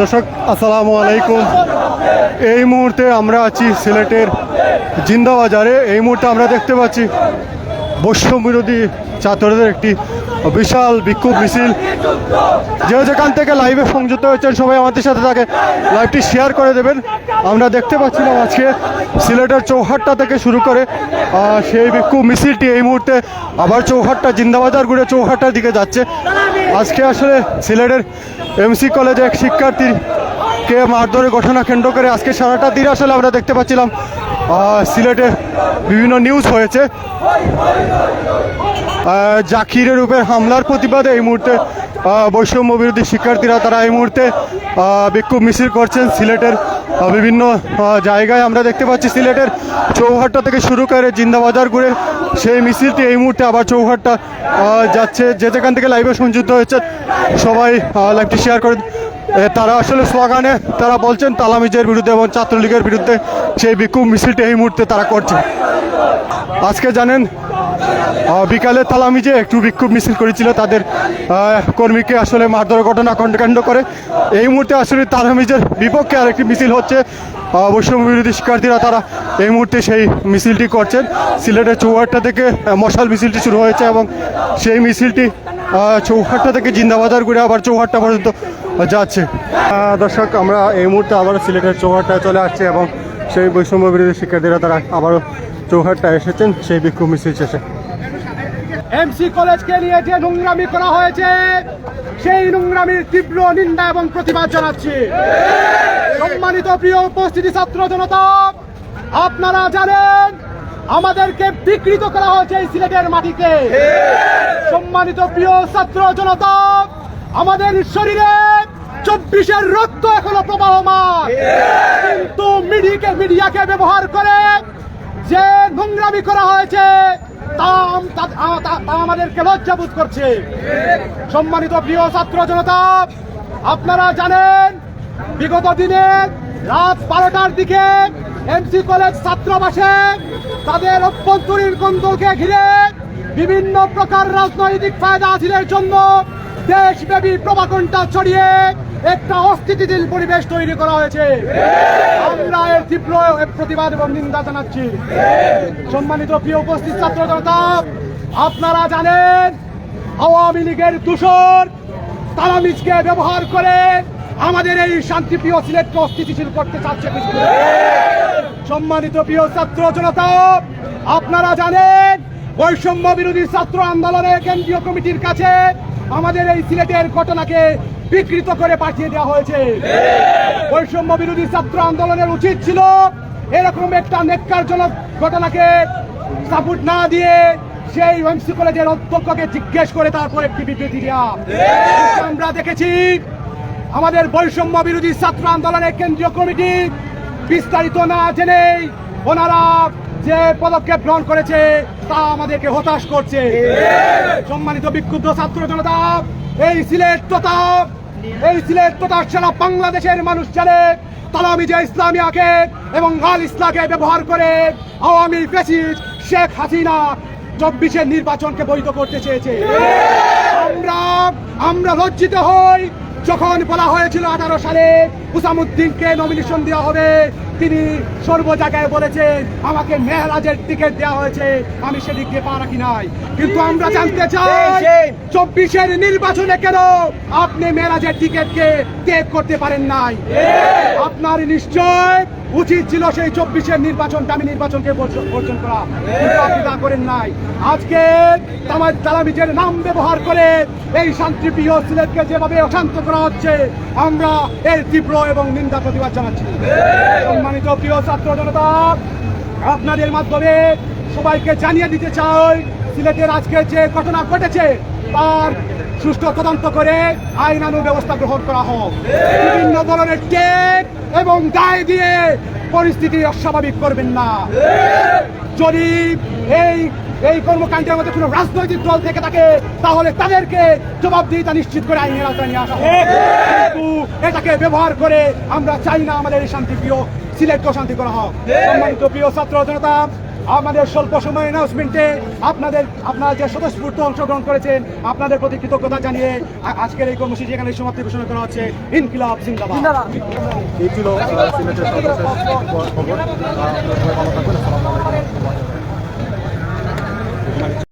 দর্শক, আসসালামু আলাইকুম। এই মুহূর্তে আমরা আছি সিলেটের জিন্দাবাজারে। এই মুহূর্তে আমরা দেখতে পাচ্ছি বৈষম্য বিরোধী ছাত্রদের একটি বিশাল বিক্ষোভ মিছিল। যে যেখান থেকে লাইভে সংযুক্ত হয়েছেন, সবাই আমাদের সাথে থাকে। লাইভটি শেয়ার করে দেবেন। আমরা দেখতে পাচ্ছিলাম আজকে সিলেটের চৌহাট্টা থেকে শুরু করে সেই বিক্ষোভ মিছিলটি এই মুহূর্তে আবার চৌহাট্টা, জিন্দাবাজার ঘুরে চৌহাট্টার দিকে যাচ্ছে। আজকে আসলে সিলেটের এমসি কলেজে এক শিক্ষার্থীর কে মারধরের ঘটনা কেন্দ্র করে আজকে সারাটা দিন আসলে আমরা দেখতে পাচ্ছিলাম। সিলেটে বিভিন্ন নিউজ হয়েছে। জাকিরের উপর হামলার প্রতিবাদে এই মুহূর্তে বৈষম্য বিরোধী শিক্ষার্থীরা তারা এই মুহূর্তে বিক্ষোভ মিছিল করছেন সিলেটের বিভিন্ন জায়গায়। আমরা দেখতে পাচ্ছি সিলেটের চৌহাট্টা থেকে শুরু করে জিন্দাবাজার ঘুরে সেই মিছিলটি এই মুহূর্তে আবার চৌহাট্টা যাচ্ছে। যে যেখান থেকে লাইভে সংযুক্ত হয়েছে, সবাই লাইভটি শেয়ার করে। তারা আসলে স্লোগানে তারা বলছেন, তালামিজের বিরুদ্ধে এবং ছাত্রলীগের বিরুদ্ধে সেই বিক্ষোভ মিছিলটি এই মুহূর্তে তারা করছে। আজকে জানেন বিকালে তালামিজে একটু বিক্ষোভ মিছিল করেছিল। তাদের কর্মীকে আসলে মারধরের ঘটনা কাণ্ড করে। এই মুহূর্তে আসলে তালামিজের বিপক্ষে আরেকটি মিছিল হচ্ছে। বৈষম্য বিরোধী শিক্ষার্থীরা তারা এই মুহূর্তে সেই মিছিলটি করছেন। সিলেটের চৌহাট্টা থেকে মশাল মিছিলটি শুরু হয়েছে এবং সেই মিছিলটি চৌহাট্টা থেকে জিন্দাবাজার ঘুরে আবার চৌহাট্টা পর্যন্ত যাচ্ছে। দর্শক, আমরা এই মুহূর্তে আবার সিলেটের চৌহাট্টায় চলে আসছি এবং সেই বৈষম্য বিরোধী শিক্ষার্থীরা তারা আবারও চৌহাট্টায় এসেছেন, সেই বিক্ষোভ মিছিল শেষে। এমসি কলেজকে নিয়ে যে নোংরামি করা হয়েছে, সেই নোংরামির তীব্র নিন্দা এবং প্রতিবাদ জানাচ্ছি। সম্মানিত প্রিয় উপস্থিতি ছাত্র জনতা, আপনারা জানেন, আমাদেরকে বিকৃত করা হয়েছে এই সিলেটের মাটিতে সম্মানিত প্রিয় ছাত্র জনতা, আমাদের শরীরে চব্বিশের রক্ত এখনও প্রবাহমান। কিন্তু মিডিয়াকে মিডিয়াকে ব্যবহার করে যে নোংরামি করা হয়েছে, তা আমাদেরকে লজ্জাবোধ করছে। সম্মানিত প্রিয় ছাত্র জনতা, আপনারা জানেন, বিগত দিনে রাত বারোটার দিকে এমসি কলেজ ছাত্রাবাসে তাদের অভ্যন্তরীণ কন্দলকে ঘিরে বিভিন্ন প্রকার রাজনৈতিক ফায়দা হাসিলের জন্য দেশব্যাপী প্রভাকণ্ঠা ছড়িয়ে একটা অস্থিতিশীল পরিবেশ তৈরি করা হয়েছে। আমরা এর তীব্র প্রতিবাদ এবং নিন্দা জানাচ্ছি। সম্মানিত প্রিয় উপস্থিত ছাত্র জনতা আপনারা জানেন, আওয়ামী লীগের দূষণ তালামিজকে ব্যবহার করে আমাদের এই শান্তিপ্রিয় সিলেটকে অস্থিতিশীল করতে চাচ্ছে সম্মানিত প্রিয় ছাত্র জনতা, আপনারা জানেন, বৈষম্য বিরোধী ছাত্র আন্দোলনের কেন্দ্রীয় কমিটির কাছে আমাদের এই সিলেটের ঘটনাকে বিকৃত করে পাঠিয়ে দেওয়া হয়েছে। বৈষম্য বিরোধী ছাত্র আন্দোলনের উচিত ছিল এরকম একটা নেককারজনক ঘটনাকে সাপোর্ট না দিয়ে সেই এমসি কলেজের অধ্যক্ষকে জিজ্ঞেস করে তারপর একটি বিবৃতি দেওয়া। আমরা দেখেছি আমাদের বৈষম্য বিরোধী ছাত্র আন্দোলনের কেন্দ্রীয় কমিটি বিস্তারিত না জেনেই ওনারা যে পদক্ষেপ গ্রহণ করেছে তা আমাদেরকে হতাশ করছে। সম্মানিত বিক্ষুব্ধ ছাত্র জনতা, এই সিলেট তথা, এই সিলেট তথা সারা বাংলাদেশের মানুষ জানে তালামিজা ইসলামিয়াকে এবং আল ইসলামকে ব্যবহার করে আওয়ামী ফেসিস শেখ হাসিনা চব্বিশের নির্বাচনকে বৈধ করতে চেয়েছে। আমরা আমরা লজ্জিত হই যখন বলা হয়েছিল আঠারো সালে হুসামুদ্দিনকে নমিনেশন দেওয়া হবে। তিনি সর্ব জায়গায় বলেছেন আমাকে মেহরাজের টিকিট দেওয়া হয়েছে আমি সেদিক দিয়ে পা রাখি নাই। কিন্তু আমরা জানতে চাই চব্বিশের নির্বাচনে কেন আপনি মেহরাজের টিকিটকে ত্যাগ করতে পারেন নাই? আপনার নিশ্চয় উচিত ছিল সেই চব্বিশের নির্বাচন দামি নির্বাচনকে বর্জন করা। আপনি তা করেন নাই। আজকে তামার তালামিজের নাম ব্যবহার করে এই শান্তিপ্রিয় সিলেটকে যেভাবে অশান্ত করা হচ্ছে আমরা এর তীব্র এবং নিন্দা প্রতিবাদ জানাচ্ছি। সম্মানিত প্রিয় ছাত্র জনতা, আপনাদের মাধ্যমে সবাইকে জানিয়ে দিতে চাই, সিলেটের আজকে যে ঘটনা ঘটেছে, তার সুষ্ঠু তদন্ত করে আইনানু ব্যবস্থা গ্রহণ করা হোক। বিভিন্ন ধরনের টেক এবং দায় দিয়ে পরিস্থিতি অস্বাভাবিক করবেন না। যদি এই এই কর্মকাণ্ডের মধ্যে কোনো রাজনৈতিক দল থেকে থাকে, তাহলে তাদেরকে জবাবদিহিতা নিশ্চিত করে আইনের আওতায় নিয়ে আসা কিন্তু এটাকে ব্যবহার করে আমরা চাই না আমাদের এই শান্তিপ্রিয় সিলেক্ট শান্তি করা হোক। সম্মানিত প্রিয় ছাত্র জনতা আমাদের স্বল্প সময় অ্যানাউন্সমেন্টে আপনাদের আপনারা যে স্বতঃস্ফূর্ত অংশগ্রহণ করেছেন আপনাদের প্রতি কৃতজ্ঞতা জানিয়ে আজকের এই কর্মসূচি এখানে সমাপ্তি ঘোষণা করা হচ্ছে। ইনকিলাব জিন্দাবাদ। এই ছিল